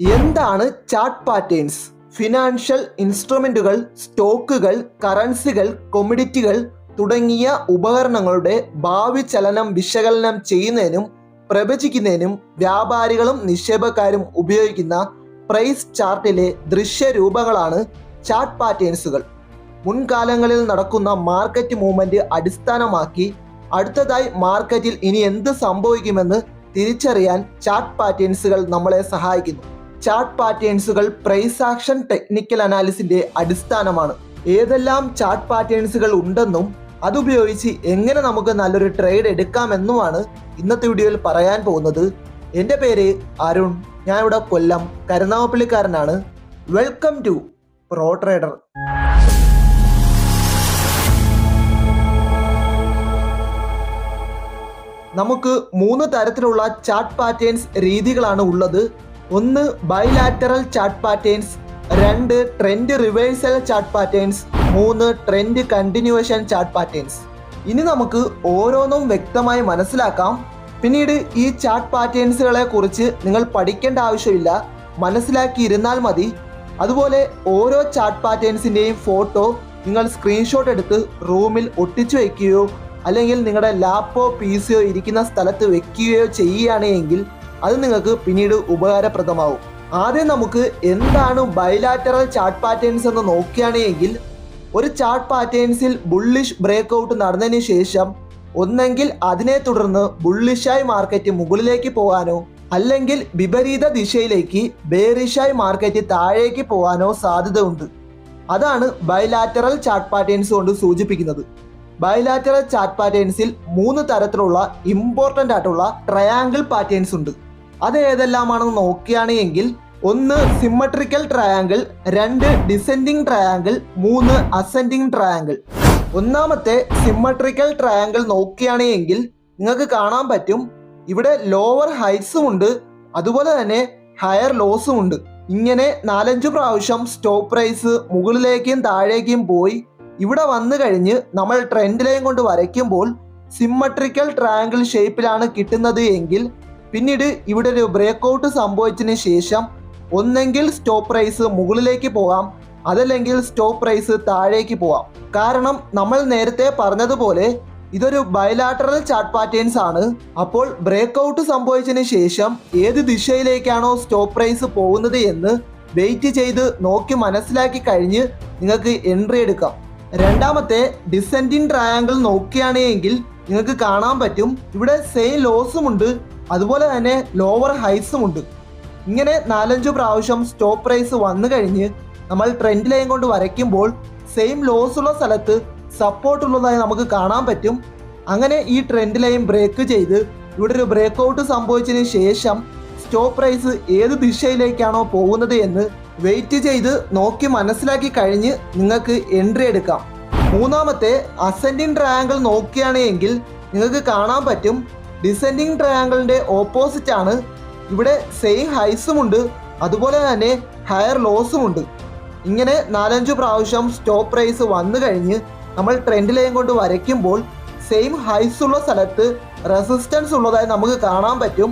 എന്താണ് chart patterns? Financial ഇൻസ്ട്രുമെന്റുകൾ സ്റ്റോക്കുകൾ കറൻസികൾ കൊമിഡിറ്റികൾ തുടങ്ങിയ ഉപകരണങ്ങളുടെ ഭാവി ചലനം വിശകലനം ചെയ്യുന്നതിനും പ്രവചിക്കുന്നതിനും വ്യാപാരികളും നിക്ഷേപക്കാരും ഉപയോഗിക്കുന്ന പ്രൈസ് ചാർട്ടിലെ ദൃശ്യരൂപങ്ങളാണ് ചാർട്ട് പാറ്റേൺസുകൾ. മുൻകാലങ്ങളിൽ നടക്കുന്ന മാർക്കറ്റ് മൂവ്മെന്റ് അടിസ്ഥാനമാക്കി അടുത്തതായി മാർക്കറ്റിൽ ഇനി എന്ത് സംഭവിക്കുമെന്ന് തിരിച്ചറിയാൻ ചാർട്ട് പാറ്റേൺസുകൾ നമ്മളെ സഹായിക്കുന്നു. ചാർട്ട് പാറ്റേൺസുകൾ പ്രൈസ് ആക്ഷൻ ടെക്നിക്കൽ അനാലിസിന്റെ അടിസ്ഥാനമാണ്. ഏതെല്ലാം ചാർട്ട് പാറ്റേൺസുകൾ ഉണ്ടെന്നും അതുപയോഗിച്ച് എങ്ങനെ നമുക്ക് നല്ലൊരു ട്രേഡ് എടുക്കാമെന്നുമാണ് ഇന്നത്തെ വീഡിയോയിൽ പറയാൻ പോകുന്നത്. എന്റെ പേര് അരുൺ. ഞാൻ ഇവിടെ കൊല്ലം കരുനാഗപ്പള്ളിക്കാരനാണ്. വെൽക്കം ടു പ്രോ ട്രേഡർ നമുക്ക് മൂന്ന് തരത്തിലുള്ള ചാർട്ട് പാറ്റേൺസ് രീതികളാണ് ഉള്ളത്. ഒന്ന് ബൈലാറ്ററൽ ചാർട്ട് പാറ്റേൺസ് രണ്ട് ട്രെൻഡ് റിവേഴ്സൽ ചാർട്ട് പാറ്റേൺസ് മൂന്ന് ട്രെൻഡ് കണ്ടിന്യൂവേഷൻ ചാർട്ട് പാറ്റേൺസ് ഇനി നമുക്ക് ഓരോന്നും വ്യക്തമായി മനസ്സിലാക്കാം. പിന്നീട് ഈ ചാർട്ട് പാറ്റേൺസുകളെ കുറിച്ച് നിങ്ങൾ പഠിക്കേണ്ട ആവശ്യമില്ല. മനസ്സിലാക്കിയിരുന്നാൽ മതി. അതുപോലെ ഓരോ ചാർട്ട് പാറ്റേൺസിന്റെയും ഫോട്ടോ നിങ്ങൾ സ്ക്രീൻഷോട്ട് എടുത്ത് റൂമിൽ ഒട്ടിച്ചു വയ്ക്കുകയോ അല്ലെങ്കിൽ നിങ്ങളുടെ ലാപ്പോ പി സിയോ ഇരിക്കുന്ന സ്ഥലത്ത് വെക്കുകയോ ചെയ്യുകയാണെങ്കിൽ അത് നിങ്ങൾക്ക് പിന്നീട് ഉപകാരപ്രദമാവും. ആദ്യം നമുക്ക് എന്താണ് ബൈലാറ്ററൽ ചാർട്ട് പാറ്റേൺസ് എന്ന് നോക്കുകയാണെങ്കിൽ ഒരു ചാർട്ട് പാറ്റേൺസിൽ ബുള്ളിഷ് ബ്രേക്ക് ഔട്ട് നടന്നതിന് ശേഷം ഒന്നെങ്കിൽ അതിനെ തുടർന്ന് ബുള്ളിഷായി മാർക്കറ്റ് മുകളിലേക്ക് പോകാനോ അല്ലെങ്കിൽ വിപരീത ദിശയിലേക്ക് ബേറിഷായി മാർക്കറ്റ് താഴേക്ക് പോകാനോ സാധ്യതയുണ്ട്. അതാണ് ബൈലാറ്ററൽ ചാർട്ട് പാറ്റേൺസ് കൊണ്ട് സൂചിപ്പിക്കുന്നത്. ബൈലാറ്ററൽ ചാർട്ട് പാറ്റേൺസിൽ മൂന്ന് തരത്തിലുള്ള ഇമ്പോർട്ടന്റ് ആയിട്ടുള്ള ട്രയാങ്കിൾ പാറ്റേൺസ് ഉണ്ട്. അത് ഏതെല്ലാമാണെന്ന് നോക്കുകയാണെങ്കിൽ ഒന്ന് സിമ്മട്രിക്കൽ ട്രയാങ്കിൾ രണ്ട് ഡിസെൻഡിങ് ട്രയാങ്കിൾ മൂന്ന് അസെൻഡിങ് ട്രയാങ്കിൾ ഒന്നാമത്തെ സിമ്മട്രിക്കൽ ട്രയാങ്കിൾ നോക്കുകയാണെങ്കിൽ നിങ്ങൾക്ക് കാണാൻ പറ്റും ഇവിടെ ലോവർ ഹൈറ്റ്സും ഉണ്ട് അതുപോലെ തന്നെ ഹയർ ലോസും ഉണ്ട്. ഇങ്ങനെ നാലഞ്ചു പ്രാവശ്യം സ്റ്റോപ്പ് പ്രൈസ് മുകളിലേക്കും താഴേക്കും പോയി. ഇവിടെ വന്നു കഴിഞ്ഞ് നമ്മൾ ട്രെൻഡ് ലൈൻ കൊണ്ട് വരയ്ക്കുമ്പോൾ സിമ്മട്രിക്കൽ ട്രയാങ്കിൾ ഷേപ്പിലാണ് കിട്ടുന്നത് എങ്കിൽ പിന്നീട് ഇവിടെ ഒരു ബ്രേക്ക് ഔട്ട് സംഭവിച്ചതിന് ശേഷം ഒന്നെങ്കിൽ സ്റ്റോപ്പ് പ്രൈസ് മുകളിലേക്ക് പോകാം അതല്ലെങ്കിൽ സ്റ്റോപ്പ് പ്രൈസ് താഴേക്ക് പോകാം. കാരണം നമ്മൾ നേരത്തെ പറഞ്ഞതുപോലെ ഇതൊരു ബയലാറ്ററൽ ചാർട്ട് പാറ്റേൺസ് ആണ്. അപ്പോൾ ബ്രേക്ക് ഔട്ട് സംഭവിച്ചതിന് ശേഷം ഏത് ദിശയിലേക്കാണോ സ്റ്റോപ്പ് പ്രൈസ് പോകുന്നത് എന്ന് വെയിറ്റ് ചെയ്ത് നോക്കി മനസ്സിലാക്കി കഴിഞ്ഞ് നിങ്ങൾക്ക് എൻട്രി എടുക്കാം. രണ്ടാമത്തെ ഡിസെൻഡിങ് ട്രയാങ്കിൾ നോക്കുകയാണെങ്കിൽ നിങ്ങൾക്ക് കാണാൻ പറ്റും. ഇവിടെ സെയിം ലോസും ഉണ്ട്. അതുപോലെ തന്നെ ലോവർ ഹൈസും ഉണ്ട്. ഇങ്ങനെ നാലഞ്ച് പ്രാവശ്യം സ്റ്റോപ്പ് പ്രൈസ് വന്നു കഴിഞ്ഞ് നമ്മൾ ട്രെൻഡ് ലൈൻ കൊണ്ട് വരയ്ക്കുമ്പോൾ സെയിം ലോസ് ഉള്ള സ്ഥലത്ത് സപ്പോർട്ട് ഉള്ളതായി നമുക്ക് കാണാൻ പറ്റും. അങ്ങനെ ഈ ട്രെൻഡ് ലൈൻ ബ്രേക്ക് ചെയ്ത് ഇവിടെ ഒരു ബ്രേക്ക് ഔട്ട് സംഭവിച്ചതിന് ശേഷം സ്റ്റോപ്പ് പ്രൈസ് ഏത് ദിശയിലേക്കാണോ പോകുന്നത് എന്ന് വെയിറ്റ് ചെയ്ത് നോക്കി മനസ്സിലാക്കി കഴിഞ്ഞ് നിങ്ങൾക്ക് എൻട്രി എടുക്കാം. മൂന്നാമത്തെ അസെൻഡിങ് ട്രയാങ്കിൾ നോക്കുകയാണെങ്കിൽ നിങ്ങൾക്ക് കാണാൻ പറ്റും. ഡിസെൻഡിങ് ട്രയാങ്കിളിന്റെ ഓപ്പോസിറ്റ് ആണ് ഇവിടെ സെയിം ഹൈസും ഉണ്ട്. അതുപോലെ തന്നെ ഹയർ ലോസും ഉണ്ട്. ഇങ്ങനെ നാലഞ്ച് പ്രാവശ്യം സ്റ്റോപ്പ് പ്രൈസ് വന്നു കഴിഞ്ഞ് നമ്മൾ ട്രെൻഡ് ലൈൻ കൊണ്ട് വരയ്ക്കുമ്പോൾ സെയിം ഹൈസ് ഉള്ള സ്ഥലത്ത് റെസിസ്റ്റൻസ് ഉള്ളതായി നമുക്ക് കാണാൻ പറ്റും.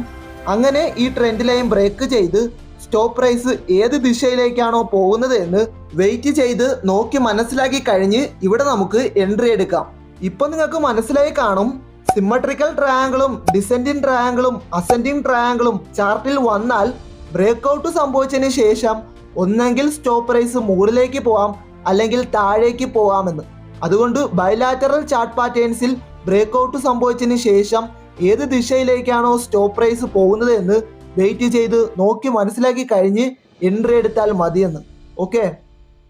അങ്ങനെ ഈ ട്രെൻഡ് ലൈൻ ബ്രേക്ക് ചെയ്ത് സ്റ്റോപ്പ് പ്രൈസ് ഏത് ദിശയിലേക്കാണോ പോകുന്നത് എന്ന് വെയിറ്റ് ചെയ്ത് നോക്കി മനസ്സിലാക്കി കഴിഞ്ഞ് ഇവിടെ നമുക്ക് എൻട്രി എടുക്കാം. ഇപ്പം നിങ്ങൾക്ക് മനസ്സിലായി കാണും സിമ്മട്രിക്കൽ ട്രയാങ്കിളും ഡിസെൻഡിങ് ട്രയാങ്കിളും അസെൻഡിങ് ട്രയാങ്കിളും ചാർട്ടിൽ വന്നാൽ ബ്രേക്ക് ഔട്ട് സംഭവിച്ചതിന് ശേഷം ഒന്നെങ്കിൽ സ്റ്റോപ്പ് പ്രൈസ് മുകളിലേക്ക് പോവാം അല്ലെങ്കിൽ താഴേക്ക് പോവാമെന്ന്. അതുകൊണ്ട് ബൈലാറ്ററൽ ചാർട്ട് പാറ്റേൺസിൽ ബ്രേക്ക് ഔട്ട് സംഭവിച്ചതിന് ശേഷം ഏത് ദിശയിലേക്കാണോ സ്റ്റോപ്പ് പ്രൈസ് പോകുന്നത് എന്ന് വെയിറ്റ് ചെയ്ത് നോക്കി മനസ്സിലാക്കി കഴിഞ്ഞ് എൻട്രി എടുത്താൽ മതിയെന്ന്. ഓക്കെ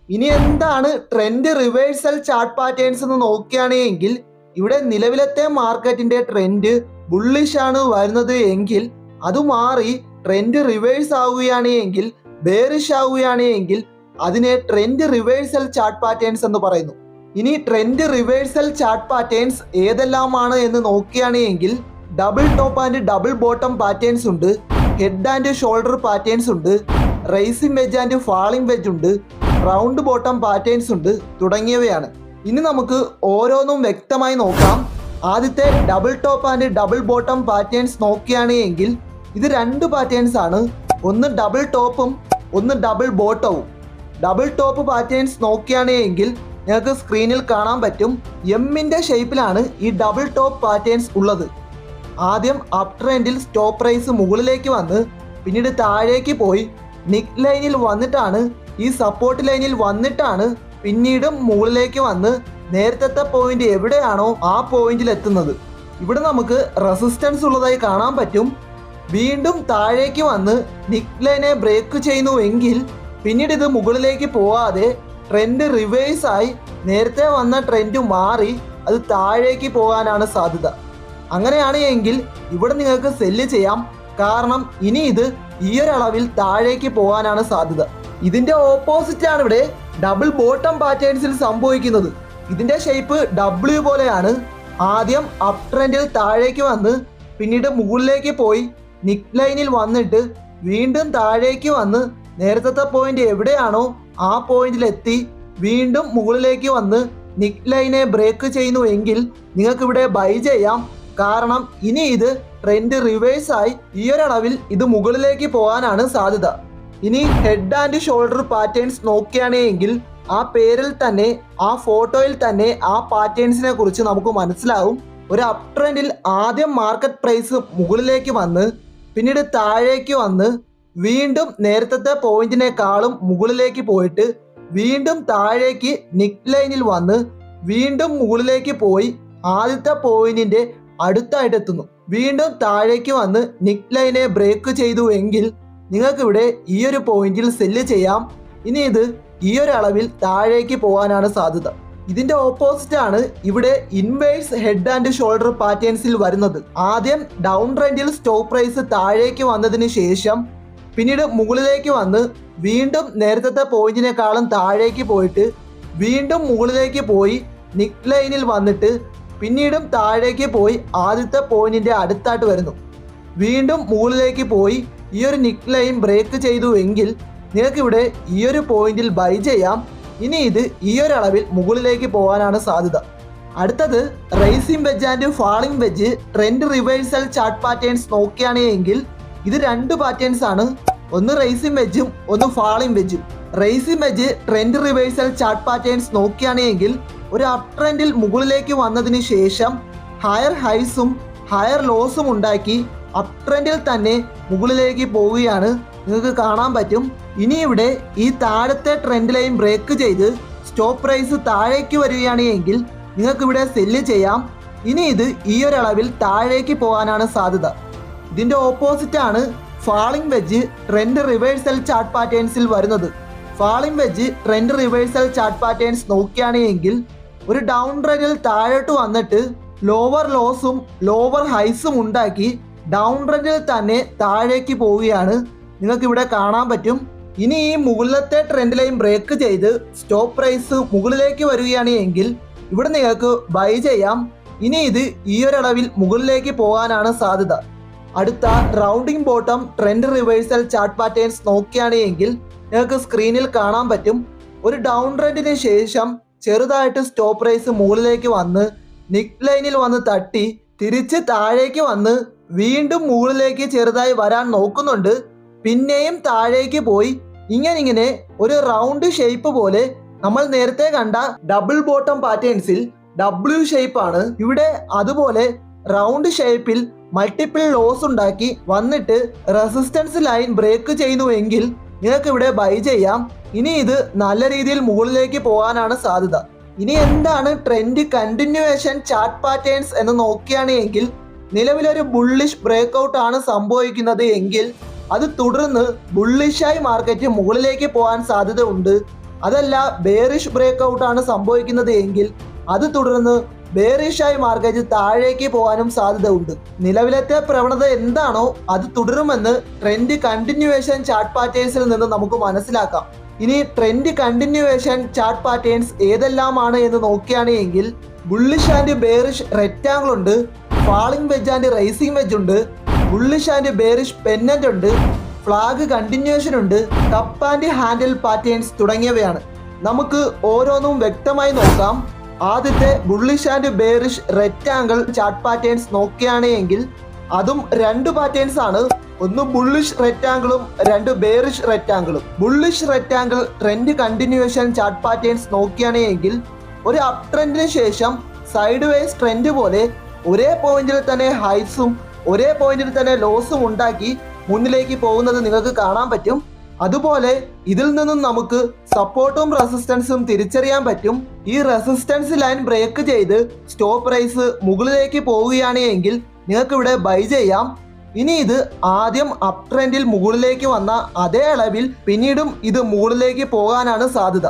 ഇനി എന്താണ് ട്രെൻഡ് റിവേഴ്സൽ ചാർട്ട് പാറ്റേൺസ് എന്ന് നോക്കുകയാണെങ്കിൽ ഇവിടെ നിലവിലത്തെ മാർക്കറ്റിന്റെ ട്രെൻഡ് ബുള്ളിഷ് ആണ് വരുന്നത് എങ്കിൽ അത് മാറി ട്രെൻഡ് റിവേഴ്സ് ആവുകയാണ് എങ്കിൽ ബേറിഷ് ആവുകയാണ് എങ്കിൽ അതിനെ ട്രെൻഡ് റിവേഴ്സൽ ചാർട്ട് പാറ്റേൺസ് എന്ന് പറയുന്നു. ഇനി ട്രെൻഡ് റിവേഴ്സൽ ചാർട്ട് പാറ്റേൺസ് ഏതെല്ലാമാണ് എന്ന് നോക്കുകയാണ് എങ്കിൽ double top and double bottom patterns ഉണ്ട് ഹെഡ് ആൻഡ് ഷോൾഡർ പാറ്റേൺസ് ഉണ്ട് rising wedge and falling wedge ഉണ്ട് റൗണ്ട് ബോട്ടം പാറ്റേൺസ് ഉണ്ട് തുടങ്ങിയവയാണ്. ഇനി നമുക്ക് ഓരോന്നും വ്യക്തമായി നോക്കാം. ആദ്യത്തെ double top and double bottom patterns നോക്കുകയാണ് എങ്കിൽ ഇത് രണ്ട് പാറ്റേൺസ് ആണ്. ഒന്ന് ഡബിൾ ടോപ്പും ഒന്ന് ഡബിൾ ബോട്ടവും ഡബിൾ ടോപ്പ് പാറ്റേൺസ് നോക്കുകയാണ് എങ്കിൽ നിങ്ങൾക്ക് സ്ക്രീനിൽ കാണാൻ പറ്റും. എമ്മിന്റെ ഷേപ്പിലാണ് ഈ ഡബിൾ ടോപ്പ് പാറ്റേൺസ് ഉള്ളത്. ആദ്യം അപ് ട്രെൻഡിൽ സ്റ്റോപ്പ് പ്രൈസ് മുകളിലേക്ക് വന്ന് പിന്നീട് താഴേക്ക് പോയി. നിക് ലൈനിൽ വന്നിട്ടാണ്. ഈ സപ്പോർട്ട് ലൈനിൽ വന്നിട്ടാണ് പിന്നീടും മുകളിലേക്ക് വന്ന് നേരത്തെ പോയിന്റ് എവിടെയാണോ ആ പോയിന്റിൽ എത്തുന്നത്. ഇവിടെ നമുക്ക് റെസിസ്റ്റൻസ് ഉള്ളതായി കാണാൻ പറ്റും. വീണ്ടും താഴേക്ക് വന്ന് നിക്ലൈനെ ബ്രേക്ക് ചെയ്യുന്നുവെങ്കിൽ പിന്നീട് ഇത് മുകളിലേക്ക് പോവാതെ ട്രെൻഡ് റിവേഴ്സ് ആയി നേരത്തെ വന്ന ട്രെൻഡ് മാറി അത് താഴേക്ക് പോകാനാണ് സാധ്യത. അങ്ങനെയാണ് എങ്കിൽ ഇവിടെ നിങ്ങൾക്ക് സെല്ല് ചെയ്യാം. കാരണം ഇനി ഇത് ഈ അളവിൽ താഴേക്ക് പോകാനാണ് സാധ്യത. ഇതിന്റെ ഓപ്പോസിറ്റ് ആണ് ഇവിടെ ഡബിൾ ബോട്ടം പാറ്റേൺസിൽ സംഭവിക്കുന്നത്. ഇതിന്റെ ഷേപ്പ് ഡബ്ല്യു പോലെയാണ്. ആദ്യം അപ് ട്രെൻഡിൽ താഴേക്ക് വന്ന് പിന്നീട് മുകളിലേക്ക് പോയി നിക് ലൈനിൽ വന്നിട്ട് വീണ്ടും താഴേക്ക് വന്ന് നേരത്തെ പോയിന്റ് എവിടെയാണോ ആ പോയിന്റിൽ എത്തി വീണ്ടും മുകളിലേക്ക് വന്ന് നിക് ലൈനെ ബ്രേക്ക് ചെയ്യുന്നു എങ്കിൽ നിങ്ങൾക്ക് ഇവിടെ ബൈ ചെയ്യാം. കാരണം ഇനി ഇത് ട്രെൻഡ് റിവേഴ്സായി ഈ ഒരളവിൽ ഇത് മുകളിലേക്ക് പോകാനാണ് സാധ്യത. ഇനി ഹെഡ് ആൻഡ് ഷോൾഡർ പാറ്റേൺസ് നോക്കുകയാണെങ്കിൽ ആ പേരിൽ തന്നെ ആ ഫോട്ടോയിൽ തന്നെ ആ പാറ്റേൺസിനെ കുറിച്ച് നമുക്ക് മനസ്സിലാവും. ഒരു അപ് ട്രെൻഡിൽ ആദ്യം മാർക്കറ്റ് പ്രൈസ് മുകളിലേക്ക് വന്ന് പിന്നീട് താഴേക്ക് വന്ന് വീണ്ടും നേരത്തെ പോയിന്റിനേക്കാളും മുകളിലേക്ക് പോയിട്ട് വീണ്ടും താഴേക്ക് നിക് ലൈനിൽ വന്ന് വീണ്ടും മുകളിലേക്ക് പോയി ആദ്യത്തെ പോയിന്റിന്റെ അടുത്തായിട്ട് എത്തുന്നു വീണ്ടും താഴേക്ക് വന്ന് നിക് ലൈനെ ബ്രേക്ക് ചെയ്തു എങ്കിൽ നിങ്ങൾക്ക് ഇവിടെ ഈ ഒരു പോയിന്റിൽ സെല്ല് ചെയ്യാം. ഇനി ഇത് ഈ ഒരു അളവിൽ താഴേക്ക് പോകാനാണ് സാധ്യത. ഇതിന്റെ ഓപ്പോസിറ്റ് ആണ് ഇവിടെ ഇൻവേഴ്സ് ഹെഡ് ആൻഡ് ഷോൾഡർ പാറ്റേൺസിൽ വരുന്നത്. ആദ്യം ഡൗൺ ട്രെൻഡിൽ സ്റ്റോപ്പ് പ്രൈസ് താഴേക്ക് വന്നതിന് ശേഷം പിന്നീട് മുകളിലേക്ക് വന്ന് വീണ്ടും നേരത്തെ പോയിന്റിനേക്കാളും താഴേക്ക് പോയിട്ട് വീണ്ടും മുകളിലേക്ക് പോയി നിക് ലൈനിൽ വന്നിട്ട് പിന്നീടും താഴേക്ക് പോയി ആദ്യത്തെ പോയിന്റിന്റെ അടുത്തായിട്ട് വരുന്നു. വീണ്ടും മുകളിലേക്ക് പോയി ഈ ഒരു നിക് ലൈൻ ബ്രേക്ക് ചെയ്തു എങ്കിൽ നിങ്ങൾക്ക് ഇവിടെ ഈ ഒരു പോയിന്റിൽ ബൈ ചെയ്യാം. ഇനി ഇത് ഈ ഒരു അളവിൽ മുകളിലേക്ക് പോകാനാണ് സാധ്യത. അടുത്തത് rising wedge and falling wedge trend reversal chart patterns നോക്കുകയാണെങ്കിൽ ഇത് രണ്ട് പാറ്റേൺസ് ആണ്. ഒന്ന് റൈസിംഗ് വെജും ഒന്ന് ഫാളിംഗ് വെജും rising wedge trend reversal chart patterns നോക്കുകയാണെങ്കിൽ ഒരു അപ് ട്രെൻഡിൽ മുകളിലേക്ക് വന്നതിന് ശേഷം ഹയർ ഹൈസും ഹയർ ലോസും ഉണ്ടാക്കി അപ് ട്രെൻഡിൽ തന്നെ മുകളിലേക്ക് പോവുകയാണ്. നിങ്ങൾക്ക് കാണാൻ പറ്റും. ഇനി ഇവിടെ ഈ താഴത്തെ ട്രെൻഡ് ലൈൻ ബ്രേക്ക് ചെയ്ത് സ്റ്റോപ്പ് പ്രൈസ് താഴേക്ക് വരികയാണ് എങ്കിൽ നിങ്ങൾക്ക് ഇവിടെ സെല്ല് ചെയ്യാം. ഇനി ഇത് ഈ ഒരളവിൽ താഴേക്ക് പോകാനാണ് സാധ്യത. ഇതിന്റെ ഓപ്പോസിറ്റ് ആണ് falling wedge trend reversal chart പാറ്റേൺസിൽ വരുന്നത്. Falling wedge trend reversal chart patterns നോക്കുകയാണെങ്കിൽ ഒരു ഡൗൺ ട്രെൻഡിൽ താഴോട്ട് വന്നിട്ട് ലോവർ ലോസും ലോവർ ഹൈസും ഉണ്ടാക്കി ഡൗൺ ട്രെൻഡിൽ തന്നെ താഴേക്ക് പോവുകയാണ്. നിങ്ങൾക്ക് ഇവിടെ കാണാൻ പറ്റും. ഇനി ഈ മുകളിലത്തെ ട്രെൻഡ് ലൈൻ ബ്രേക്ക് ചെയ്ത് സ്റ്റോപ്പ് പ്രൈസ് മുകളിലേക്ക് വരികയാണ് എങ്കിൽ ഇവിടെ നിങ്ങൾക്ക് ബൈ ചെയ്യാം. ഇനി ഇത് ഈ ഒരളവിൽ മുകളിലേക്ക് പോകാനാണ് സാധ്യത. അടുത്ത rounding bottom trend reversal chart patterns നോക്കുകയാണെങ്കിൽ നിങ്ങൾക്ക് സ്ക്രീനിൽ കാണാൻ പറ്റും. ഒരു ഡൗൺ ട്രെൻഡിന് ശേഷം ചെറുതായിട്ട് സ്റ്റോപ്പ് പ്രൈസ് മുകളിലേക്ക് വന്ന് നിക് ലൈനിൽ വന്ന് തട്ടി തിരിച്ച് താഴേക്ക് വന്ന് വീണ്ടും മുകളിലേക്ക് ചെറുതായി വരാൻ നോക്കുന്നുണ്ട്. പിന്നെയും താഴേക്ക് പോയി. ഇങ്ങനെ ഇങ്ങനെ ഒരു റൗണ്ട് ഷേപ്പ് പോലെ നമ്മൾ നേരത്തെ കണ്ട ഡബിൾ ബോട്ടം പാറ്റേൺസിൽ ഡബ്ല്യു ഷേപ്പ് ആണ്. ഇവിടെ അതുപോലെ റൗണ്ട് ഷേപ്പിൽ മൾട്ടിപ്പിൾ ലോസ് ഉണ്ടാക്കി വന്നിട്ട് റെസിസ്റ്റൻസ് ലൈൻ ബ്രേക്ക് ചെയ്യുന്നുവെങ്കിൽ നിങ്ങൾക്ക് ഇവിടെ ബൈ ചെയ്യാം. ഇനി ഇത് നല്ല രീതിയിൽ മുകളിലേക്ക് പോകാനാണ് സാധ്യത. ഇനി എന്താണ് ട്രെൻഡ് കണ്ടിന്യൂവേഷൻ ചാർട്ട് പാറ്റേൺസ് എന്ന് നോക്കുകയാണെങ്കിൽ നിലവിലൊരു ബുള്ളിഷ് ബ്രേക്ക്ഔട്ട് ആണ് സംഭവിക്കുന്നത് എങ്കിൽ അത് തുടർന്ന് ബുള്ളിഷായി മാർക്കറ്റ് മുകളിലേക്ക് പോകാൻ സാധ്യത ഉണ്ട് അതല്ല ബേറിഷ് ബ്രേക്ക്ഔട്ട് ആണ് സംഭവിക്കുന്നത് എങ്കിൽ അത് തുടർന്ന് ബേറിഷായി മാർക്കറ്റ് താഴേക്ക് പോകാനും സാധ്യത ഉണ്ട് നിലവിലത്തെ പ്രവണത എന്താണോ അത് തുടരുമെന്ന് ട്രെൻഡ് കണ്ടിന്യൂവേഷൻ ചാർട്ട് പാറ്റേൺസിൽ നിന്ന് നമുക്ക് മനസ്സിലാക്കാം. ഇനി ട്രെൻഡ് കണ്ടിന്യൂവേഷൻ ചാർട്ട് പാറ്റേൺസ് ഏതെല്ലാമാണ് എന്ന് നോക്കുകയാണെങ്കിൽ ബുള്ളിഷ് ആൻഡ് ബേറിഷ് റെക്റ്റാങ്കിൾ ഉണ്ട്. Falling wedge and rising wedge ഉണ്ട്. ബുള്ളിഷ് ആൻഡ് ബേറിഷ് പെന്നന്റ് ഉണ്ട്. ഫ്ലാഗ് കണ്ടിന്യൂഷൻ ഉണ്ട്. കപ്പ് ആൻഡ് ഹാൻഡിൽ പാറ്റേൺസ് തുടങ്ങിയവയാണ്. നമുക്ക് ഓരോന്നും വ്യക്തമായി നോക്കാം. ആദ്യത്തെ bullish and bearish rectangle chart patterns നോക്കുകയാണെങ്കിൽ അതും രണ്ട് പാറ്റേൺസ് ആണ്. ഒന്ന് ബുള്ളിഷ് റെക്റ്റാങ്കിളും രണ്ട് bearish റെക്റ്റാങ്കിളും bullish rectangle trend continuation chart patterns നോക്കുകയാണെങ്കിൽ ഒരു അപ് ട്രെൻഡിന് ശേഷം സൈഡ് വേസ് ട്രെൻഡ് പോലെ ഒരേ പോയിന്റിൽ തന്നെ ഹൈറ്റ്സും ഒരേ പോയിന്റിൽ തന്നെ ലോസും ഉണ്ടാക്കി മുന്നിലേക്ക് പോകുന്നത് നിങ്ങൾക്ക് കാണാൻ പറ്റും. അതുപോലെ ഇതിൽ നിന്നും നമുക്ക് സപ്പോർട്ടും റെസിസ്റ്റൻസും തിരിച്ചറിയാൻ പറ്റും. ഈ റെസിസ്റ്റൻസ് ലൈൻ ബ്രേക്ക് ചെയ്ത് സ്റ്റോപ്പ് പ്രൈസ് മുകളിലേക്ക് പോവുകയാണ് എങ്കിൽ നിങ്ങൾക്ക് ഇവിടെ ബൈ ചെയ്യാം. ഇനി ഇത് ആദ്യം അപ് ട്രെൻഡിൽ മുകളിലേക്ക് വന്ന അതേ അളവിൽ പിന്നീടും ഇത് മുകളിലേക്ക് പോകാനാണ് സാധ്യത.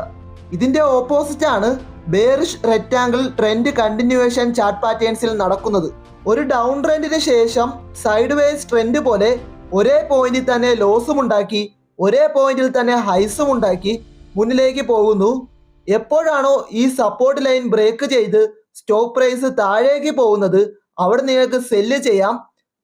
ഇതിന്റെ ഓപ്പോസിറ്റ് ആണ് bearish rectangle trend continuation chart പാറ്റേൺസിൽ നടക്കുന്നത്. ഒരു ഡൗൺ ട്രെൻഡിന് ശേഷം സൈഡ് വേസ് ട്രെൻഡ് പോലെ ഒരേ പോയിന്റിൽ തന്നെ ലോസും ഉണ്ടാക്കി ഒരേ പോയിന്റിൽ തന്നെ ഹൈസും ഉണ്ടാക്കി മുന്നിലേക്ക് പോകുന്നു. എപ്പോഴാണോ ഈ സപ്പോർട്ട് ലൈൻ ബ്രേക്ക് ചെയ്ത് സ്റ്റോക്ക് പ്രൈസ് താഴേക്ക് പോകുന്നത് അവിടെ നിങ്ങൾക്ക് സെല്ല് ചെയ്യാം.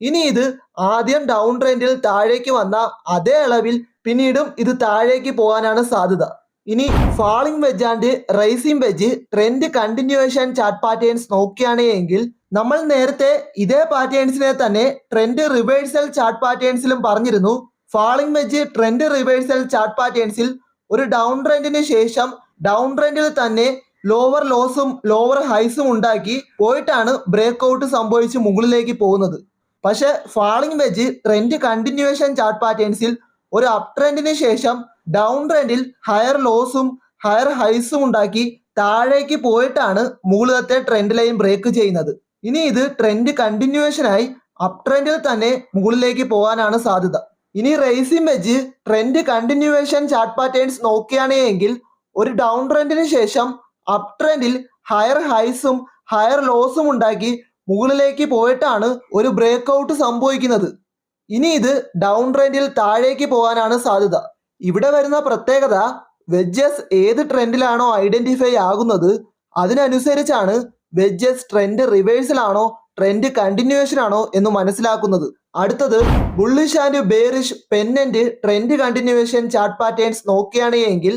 ഇനി ഇത് ആദ്യം ഡൗൺ ട്രെൻഡിൽ താഴേക്ക് വന്ന അതേ അളവിൽ പിന്നീടും ഇത് താഴേക്ക് പോകാനാണ് സാധ്യത. ഇനി falling wedge and rising wedge trend continuation chart patterns നോക്കുകയാണ് എങ്കിൽ നമ്മൾ നേരത്തെ ഇതേ പാറ്റേൺസിനെ തന്നെ ട്രെൻഡ് റിവേഴ്സൽ ചാർട്ട് പാറ്റേൺസിലും പറഞ്ഞിരുന്നു. Falling wedge trend reversal chart പാറ്റേൺസിൽ ഒരു ഡൗൺ ട്രെൻഡിന് ശേഷം ഡൗൺ ട്രെൻഡിൽ തന്നെ ലോവർ ലോസും ലോവർ ഹൈസും ഉണ്ടാക്കി പോയിട്ടാണ് ബ്രേക്ക് ഔട്ട് സംഭവിച്ച് മുകളിലേക്ക് പോകുന്നത്. പക്ഷേ falling wedge trend continuation chart പാറ്റേൺസിൽ ഒരു അപ് ട്രെൻഡിന് ശേഷം ഡൗൺ ട്രെൻഡിൽ ഹയർ ലോസും ഹയർ ഹൈസും ഉണ്ടാക്കി താഴേക്ക് പോയിട്ടാണ് മുകളിലത്തെ ട്രെൻഡ് ലൈൻ ബ്രേക്ക് ചെയ്യുന്നത്. ഇനി ഇത് ട്രെൻഡ് കണ്ടിന്യൂവേഷനായി അപ് ട്രെൻഡിൽ തന്നെ മുകളിലേക്ക് പോകാനാണ് സാധ്യത. ഇനി റേസിംഗ് വെച്ച് ട്രെൻഡ് കണ്ടിന്യൂവേഷൻ ചാർട്ട് പാറ്റേൺസ് നോക്കുകയാണെങ്കിൽ ഒരു ഡൗൺ ട്രെൻഡിന് ശേഷം അപ് ട്രെൻഡിൽ ഹയർ ഹൈസും ഹയർ ലോസും ഉണ്ടാക്കി മുകളിലേക്ക് പോയിട്ടാണ് ഒരു ബ്രേക്ക് ഔട്ട് സംഭവിക്കുന്നത്. ഇനി ഇത് ഡൗൺ ട്രെൻഡിൽ താഴേക്ക് പോകാനാണ് സാധ്യത. ഇവിടെ വരുന്ന പ്രത്യേകത വെഡ്ജസ് ഏത് ട്രെൻഡിലാണോ ഐഡന്റിഫൈ ആകുന്നത് അതിനനുസരിച്ചാണ് വെഡ്ജസ് ട്രെൻഡ് റിവേഴ്സലാണോ ട്രെൻഡ് കണ്ടിന്യൂവേഷൻ ആണോ എന്ന് മനസ്സിലാക്കുന്നത്. അടുത്തത് bullish and bearish pennant trend continuation chart patterns നോക്കുകയാണ് എങ്കിൽ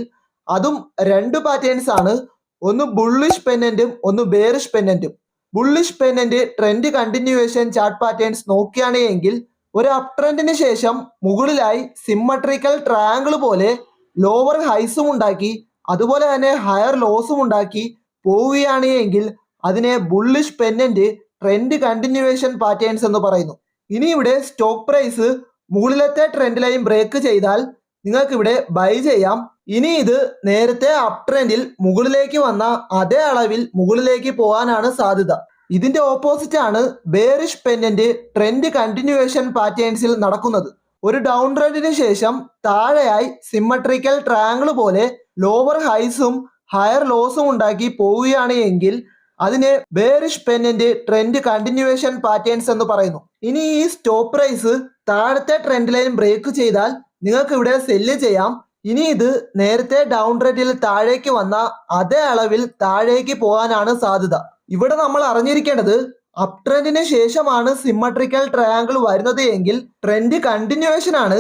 അതും രണ്ട് പാറ്റേൺസ് ആണ്. ഒന്ന് ബുള്ളിഷ് പെന്നന്റും ഒന്ന് bearish പെന്നന്റും bullish pennant trend continuation chart patterns നോക്കുകയാണ് എങ്കിൽ ഒരു അപ് ട്രെൻഡിന് ശേഷം മുകളിലായി സിമ്മട്രിക്കൽ ട്രയാങ്കിൾ പോലെ ലോവർ ഹൈസും ഉണ്ടാക്കി അതുപോലെ തന്നെ ഹയർ ലോസും ഉണ്ടാക്കി പോവുകയാണ് എങ്കിൽ അതിനെ bullish pennant trend continuation patterns എന്ന് പറയുന്നു. ഇനി ഇവിടെ സ്റ്റോക്ക് പ്രൈസ് മുകളിലത്തെ ട്രെൻഡ് ലൈൻ ബ്രേക്ക് ചെയ്താൽ നിങ്ങൾക്ക് ഇവിടെ ബൈ ചെയ്യാം. ഇനി ഇത് നേരത്തെ അപ് ട്രെൻഡിൽ മുകളിലേക്ക് വന്ന അതേ അളവിൽ മുകളിലേക്ക് പോകാനാണ് സാധ്യത. ഇതിന്റെ ഓപ്പോസിറ്റ് ആണ് ബേറിഷ് പെന്നന്റ് ട്രെൻഡ് കണ്ടിന്യൂവേഷൻ പാറ്റേൺസിൽ നടക്കുന്നത്. ഒരു ഡൗൺ ട്രെൻഡിന് ശേഷം താഴെയായി സിമ്മട്രിക്കൽ ട്രയാങ്കിൾ പോലെ ലോവർ ഹൈസും ഹയർ ലോസും ഉണ്ടാക്കി പോവുകയാണ് എങ്കിൽ അതിനെ bearish pennant trend continuation patterns എന്ന് പറയുന്നു. ഇനി ഈ സ്റ്റോപ്പ് പ്രൈസ് താഴത്തെ ട്രെൻഡ് ലൈൻ ബ്രേക്ക് ചെയ്താൽ നിങ്ങൾക്ക് ഇവിടെ സെല്ല് ചെയ്യാം. ഇനി ഇത് നേരത്തെ ഡൗൺ ട്രെൻഡിൽ താഴേക്ക് വന്ന അതേ അളവിൽ താഴേക്ക് പോകാനാണ് സാധ്യത. ഇവിടെ നമ്മൾ അറിഞ്ഞിരിക്കേണ്ടത് അപ് ട്രെൻഡിന് ശേഷമാണ് സിമ്മട്രിക്കൽ ട്രയാങ്കിൾ വരുന്നത് എങ്കിൽ ട്രെൻഡ് കണ്ടിന്യൂവേഷൻ ആണ്.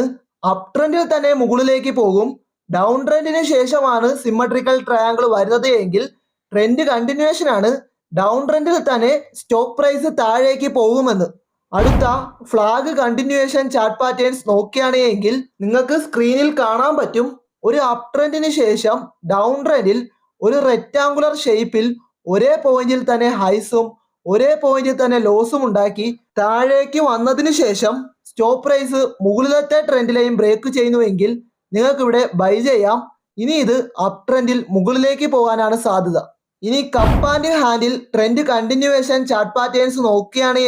അപ് ട്രെൻഡിൽ തന്നെ മുകളിലേക്ക് പോകും. ഡൗൺ ട്രെൻഡിന് ശേഷമാണ് സിമ്മട്രിക്കൽ ട്രയാങ്കിൾ വരുന്നത് എങ്കിൽ ട്രെൻഡ് കണ്ടിന്യൂവേഷൻ ആണ്. ഡൗൺ ട്രെൻഡിൽ തന്നെ സ്റ്റോക്ക് പ്രൈസ് താഴേക്ക് പോകുമെന്ന്. അടുത്ത ഫ്ലാഗ് കണ്ടിന്യൂവേഷൻ ചാർട്ട് പാറ്റേൺസ് നോക്കുകയാണ് എങ്കിൽ നിങ്ങൾക്ക് സ്ക്രീനിൽ കാണാൻ പറ്റും. ഒരു അപ് ട്രെൻഡിന് ശേഷം ഡൗൺ ട്രെൻഡിൽ ഒരു റെക്റ്റാങ്കുലർ ഷേപ്പിൽ ഒരേ പോയിന്റിൽ തന്നെ ഹൈസും ഒരേ പോയിന്റിൽ തന്നെ ലോസും ഉണ്ടാക്കി താഴേക്ക് വന്നതിന് ശേഷം സ്റ്റോപ്പ് പ്രൈസ് മുകളിലത്തെ ട്രെൻഡിലെയും ബ്രേക്ക് ചെയ്യുന്നുവെങ്കിൽ നിങ്ങൾക്ക് ഇവിടെ ബൈ ചെയ്യാം. ഇനി ഇത് അപ് ട്രെൻഡിൽ മുകളിലേക്ക് പോകാനാണ് സാധ്യത. ഇനി cup and handle trend continuation chart patterns നോക്കുകയാണ്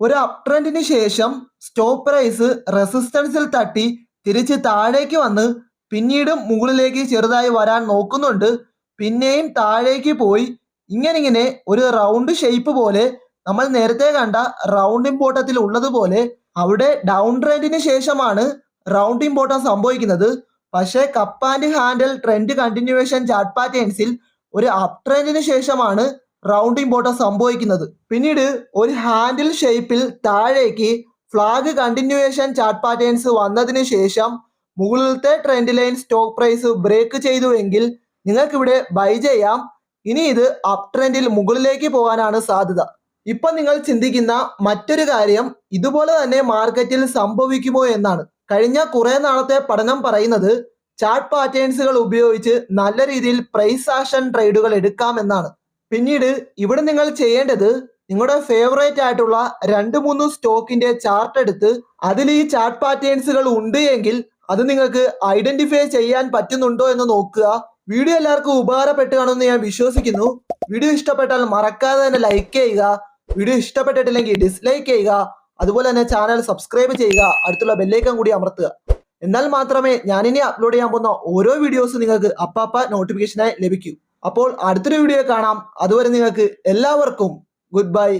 ഒരു അപ് ട്രെൻഡിന് ശേഷം സ്റ്റോപ്പ് പ്രൈസ് റെസിസ്റ്റൻസിൽ തട്ടി തിരിച്ച് താഴേക്ക് വന്ന് പിന്നീട് മുകളിലേക്ക് ചെറുതായി വരാൻ നോക്കുന്നുണ്ട്. പിന്നെയും താഴേക്ക് പോയി ഇങ്ങനെ ഇങ്ങനെ ഒരു റൗണ്ട് ഷേപ്പ് പോലെ നമ്മൾ നേരത്തെ കണ്ട റൗണ്ട് ഇമ്പോർട്ടത്തിൽ ഉള്ളതുപോലെ അവിടെ ഡൗൺ ട്രെൻഡിന് ശേഷമാണ് റൗണ്ട് ഇമ്പോർട്ടം സംഭവിക്കുന്നത്. പക്ഷേ cup and handle trend continuation chart പാറ്റേൺസിൽ ഒരു അപ് ട്രെൻഡിന് ശേഷമാണ് റൗണ്ട് ഇമ്പോർട്ടം സംഭവിക്കുന്നത്. പിന്നീട് ഒരു ഹാൻഡിൽ ഷേപ്പിൽ താഴേക്ക് ഫ്ലാഗ് കണ്ടിന്യൂവേഷൻ ചാർട്ട് പാറ്റേൺസ് വന്നതിന് ശേഷം മുകളിലത്തെ trend line stock price break ചെയ്തു എങ്കിൽ നിങ്ങൾക്ക് ഇവിടെ ബൈ ചെയ്യാം. ഇനി ഇത് അപ് ട്രെൻഡിൽ മുകളിലേക്ക് പോകാനാണ് സാധ്യത. ഇപ്പൊ നിങ്ങൾ ചിന്തിക്കുന്ന മറ്റൊരു കാര്യം ഇതുപോലെ തന്നെ മാർക്കറ്റിൽ സംഭവിക്കുമോ എന്നാണ്. കഴിഞ്ഞ കുറെ നാളത്തെ പഠനം പറയുന്നത് ചാർട്ട് പാറ്റേൺസുകൾ ഉപയോഗിച്ച് നല്ല രീതിയിൽ പ്രൈസ് ആക്ഷൻ ട്രേഡുകൾ എടുക്കാം എന്നാണ്. പിന്നീട് ഇവിടെ നിങ്ങൾ ചെയ്യേണ്ടത് നിങ്ങളുടെ ഫേവറേറ്റ് ആയിട്ടുള്ള രണ്ട് മൂന്ന് സ്റ്റോക്കിന്റെ ചാർട്ട് എടുത്ത് അതിൽ ഈ ചാർട്ട് പാറ്റേൺസുകൾ ഉണ്ട് എങ്കിൽ അത് നിങ്ങൾക്ക് ഐഡന്റിഫൈ ചെയ്യാൻ പറ്റുന്നുണ്ടോ എന്ന് നോക്കുക. വീഡിയോ എല്ലാവർക്കും ഉപകാരപ്പെട്ടു കാണുമെന്ന് ഞാൻ വിശ്വസിക്കുന്നു. വീഡിയോ ഇഷ്ടപ്പെട്ടാൽ മറക്കാതെ തന്നെ ലൈക്ക് ചെയ്യുക. വീഡിയോ ഇഷ്ടപ്പെട്ടിട്ടില്ലെങ്കിൽ ഡിസ്ലൈക്ക് ചെയ്യുക. അതുപോലെ തന്നെ ചാനൽ സബ്സ്ക്രൈബ് ചെയ്യുക. അടുത്തുള്ള ബെല്ലൈക്കൻ കൂടി അമർത്തുക. എന്നാൽ മാത്രമേ ഞാനിനി അപ്ലോഡ് ചെയ്യാൻ പോകുന്ന ഓരോ വീഡിയോസും നിങ്ങൾക്ക് അപ്പാപ്പ നോട്ടിഫിക്കേഷനായി ലഭിക്കൂ. അപ്പോൾ അടുത്തൊരു വീഡിയോ കാണാം. അതുവരെ നിങ്ങൾക്ക് എല്ലാവർക്കും ഗുഡ് ബൈ